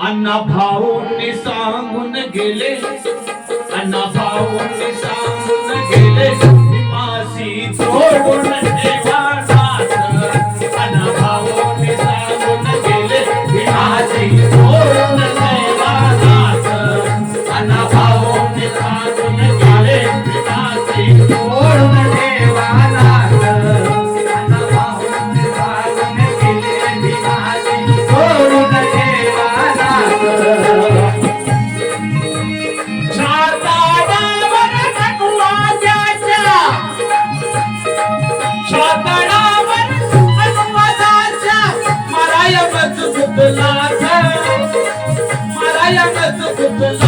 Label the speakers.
Speaker 1: अण्णा भाऊंनी सांगून गेले. अण्णा भाऊंनी Thank you.